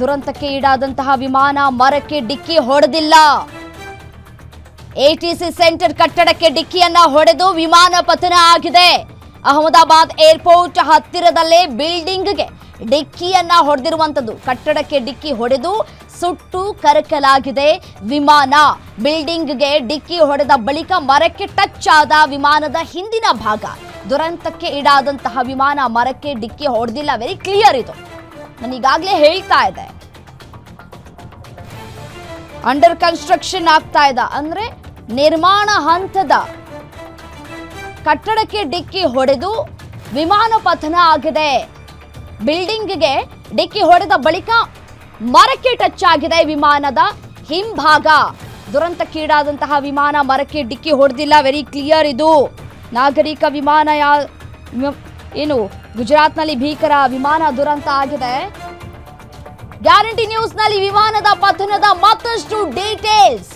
ದುರಂತಕ್ಕೆ ಈಡಾದಂತಹ ವಿಮಾನ ಮರಕ್ಕೆ ಡಿಕ್ಕಿ ಹೊಡೆದಿಲ್ಲ. ಎಟಿಸಿ ಸೆಂಟರ್ ಕಟ್ಟಡಕ್ಕೆ ಡಿಕ್ಕಿಯನ್ನ ಹೊಡೆದು ವಿಮಾನ ಪತನ ಆಗಿದೆ. ಅಹಮದಾಬಾದ್ ಏರ್ಪೋರ್ಟ್ ಹತ್ತಿರದಲ್ಲೇ ಬಿಲ್ಡಿಂಗ್ಗೆ ಡಿಕ್ಕಿಯನ್ನ ಹೊಡೆದಿರುವಂತದ್ದು. ಕಟ್ಟಡಕ್ಕೆ ಡಿಕ್ಕಿ ಹೊಡೆದು ಸುಟ್ಟು ಕರಕಲಾಗಿದೆ ವಿಮಾನ. ಬಿಲ್ಡಿಂಗ್ಗೆ ಡಿಕ್ಕಿ ಹೊಡೆದ ಬಳಿಕ ಮರಕ್ಕೆ ಟಚ್ ಆದ ವಿಮಾನದ ಹಿಂದಿನ ಭಾಗ. ದುರಂತಕ್ಕೆ ಈಡಾದಂತಹ ವಿಮಾನ ಮರಕ್ಕೆ ಡಿಕ್ಕಿ ಹೊಡೆದಿಲ್ಲ. ವೆರಿ ಕ್ಲಿಯರ್ ಇದು. ನಾನು ಈಗಾಗಲೇ ಹೇಳ್ತಾ ಇದೆ ಅಂಡರ್ ಕನ್ಸ್ಟ್ರಕ್ಷನ್ ಆಗ್ತಾ ಇದೆ ಅಂದ್ರೆ ನಿರ್ಮಾಣ ಹಂತದ ಕಟ್ಟಡಕ್ಕೆ ಡಿಕ್ಕಿ ಹೊಡೆದು ವಿಮಾನ ಪತನ ಆಗಿದೆ. ಬಿಲ್ಡಿಂಗ್ಗೆ ಡಿಕ್ಕಿ ಹೊಡೆದ ಬಳಿಕ ಮರಕ್ಕೆ ಟಚ್ ಆಗಿದೆ ವಿಮಾನದ ಹಿಂಭಾಗ. ದುರಂತಕ್ಕೀಡಾದಂತಹ ವಿಮಾನ ಮರಕ್ಕೆ ಡಿಕ್ಕಿ ಹೊಡೆದಿಲ್ಲ. ವೆರಿ ಕ್ಲಿಯರ್ ಇದು. ನಾಗರಿಕ ವಿಮಾನ ಏನು, ಗುಜರಾತ್ನಲ್ಲಿ ಭೀಕರ ವಿಮಾನ ದುರಂತ ಆಗಿದೆ. ಗ್ಯಾರಂಟಿ ನ್ಯೂಸ್ನಲ್ಲಿ ವಿಮಾನದ ಪತನದ ಮತ್ತಷ್ಟು ಡೀಟೇಲ್ಸ್.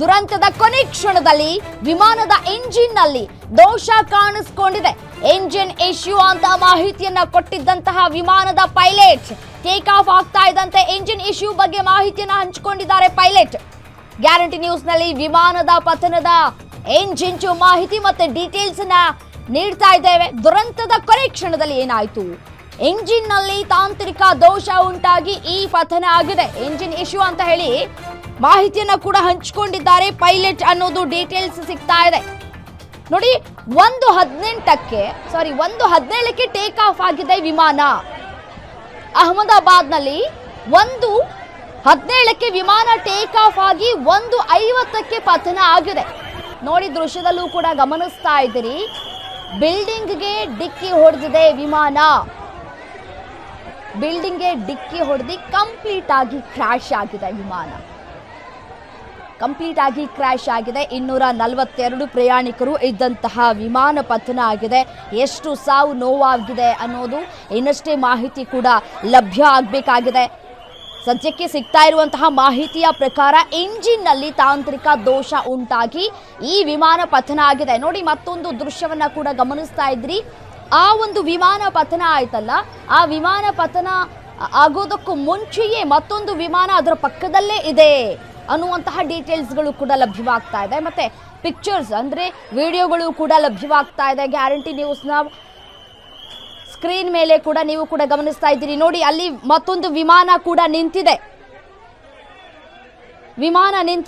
ದುರಂತದ ಕೊನೆ ಕ್ಷಣದಲ್ಲಿ ವಿಮಾನದ ಎಂಜಿನ್ನಲ್ಲಿ ದೋಷ ಕಾಣಿಸಿಕೊಂಡಿದೆ. ಎಂಜಿನ್ ಇಶ್ಯೂ ಅಂತ ಮಾಹಿತಿಯನ್ನ ಕೊಟ್ಟಿದ್ದಂತಹ ವಿಮಾನದ ಪೈಲಟ್, ಟೇಕ್ ಆಫ್ ಆಗ್ತಾ ಇದ್ದಂತೆ ಎಂಜಿನ್ ಇಶ್ಯೂ ಬಗ್ಗೆ ಮಾಹಿತಿಯನ್ನ ಹಂಚಿಕೊಂಡಿದ್ದಾರೆ ಪೈಲಟ್. ಗ್ಯಾರಂಟಿ ನ್ಯೂಸ್ನಲ್ಲಿ ವಿಮಾನದ ಪತನದ ಎಂಜಿನ್ ಮಾಹಿತಿ ಮತ್ತೆ ಡೀಟೇಲ್ಸ್ ನೀಡ್ತಾ ಇದ್ದೇವೆ. ದುರಂತದ ಕೊನೆ ಕ್ಷಣದಲ್ಲಿ ಏನಾಯ್ತು? ಎಂಜಿನ್ನಲ್ಲಿ ತಾಂತ್ರಿಕ ದೋಷ ಉಂಟಾಗಿ ಈ ಪತನ ಆಗಿದೆ. ಎಂಜಿನ್ ಇಶ್ಯೂ ಅಂತ ಹೇಳಿ ಮಾಹಿತಿಯನ್ನ ಕೂಡ ಹಂಚಿಕೊಂಡಿದ್ದಾರೆ. ಪೈಲಟ್ ಅನ್ನೋದು ಡೀಟೇಲ್ಸ್ ಸಿಗ್ತಾ ಇದೆ. ನೋಡಿ, ಒಂದು ಹದಿನೆಂಟಕ್ಕೆ ಸಾರಿ ಒಂದು ಹದಿನೇಳಕ್ಕೆ ಟೇಕ್ ಆಫ್ ಆಗಿದೆ ವಿಮಾನ. ಅಹಮದಾಬಾದ್ನಲ್ಲಿ ಒಂದು ಹದಿನೇಳಕ್ಕೆ ವಿಮಾನ ಟೇಕ್ ಆಫ್ ಆಗಿ ಒಂದು ಐವತ್ತಕ್ಕೆ ಪತನ ಆಗಿದೆ. ನೋಡಿ, ದೃಶ್ಯದಲ್ಲೂ ಕೂಡ ಗಮನಿಸ್ತಾ ಇದ್ದೀರಿ. ಬಿಲ್ಡಿಂಗ್ಗೆ ಡಿಕ್ಕಿ ಹೊಡೆದಿದೆ ವಿಮಾನ. ಬಿಲ್ಡಿಂಗ್ಗೆ ಡಿಕ್ಕಿ ಹೊಡೆದು ಕಂಪ್ಲೀಟ್ ಆಗಿ ಕ್ರ್ಯಾಶ್ ಆಗಿದೆ ವಿಮಾನ. ಕಂಪ್ಲೀಟ್ ಆಗಿ ಕ್ರ್ಯಾಶ್ ಆಗಿದೆ. ಇನ್ನೂರ ನಲವತ್ತೆರಡು ಪ್ರಯಾಣಿಕರು ಇದ್ದಂತಹ ವಿಮಾನ ಪತನ ಆಗಿದೆ. ಎಷ್ಟು ಸಾವು ನೋವಾಗಿದೆ ಅನ್ನೋದು ಇನ್ನಷ್ಟೇ ಮಾಹಿತಿ ಕೂಡ ಲಭ್ಯ ಆಗಬೇಕಾಗಿದೆ. ಸದ್ಯಕ್ಕೆ ಸಿಗ್ತಾ ಇರುವಂತಹ ಮಾಹಿತಿಯ ಪ್ರಕಾರ ಎಂಜಿನ್ನಲ್ಲಿ ತಾಂತ್ರಿಕ ದೋಷ ಉಂಟಾಗಿ ಈ ವಿಮಾನ ಪತನ ಆಗಿದೆ. ನೋಡಿ, ಮತ್ತೊಂದು ದೃಶ್ಯವನ್ನ ಕೂಡ ಗಮನಿಸ್ತಾ ಇದ್ರಿ. ಆ ಒಂದು ವಿಮಾನ ಪತನ ಆಯ್ತಲ್ಲ, ಆ ವಿಮಾನ ಪತನ ಆಗೋದಕ್ಕೂ ಮುಂಚೆಯೇ ಮತ್ತೊಂದು ವಿಮಾನ ಅದರ ಪಕ್ಕದಲ್ಲೇ ಇದೆ ಅನ್ನುವಂತಹ ಡೀಟೇಲ್ಸ್ಗಳು ಕೂಡ ಲಭ್ಯವಾಗ್ತಾ ಇದೆ. ಮತ್ತೆ ಪಿಕ್ಚರ್ಸ್ ಅಂದ್ರೆ ವಿಡಿಯೋಗಳು ಕೂಡ ಲಭ್ಯವಾಗ್ತಾ ಇದೆ. ಗ್ಯಾರಂಟಿ ನ್ಯೂಸ್ನ ಸ್ಕ್ರೀನ್ ಮೇಲೆ ಕೂಡ ನೀವು ಕೂಡ ಗಮನಿಸ್ತಾ ಇದ್ದೀರಿ. ನೋಡಿ, ಅಲ್ಲಿ ಮತ್ತೊಂದು ವಿಮಾನ ಕೂಡ ನಿಂತಿದೆ. ವಿಮಾನ ನಿಂತ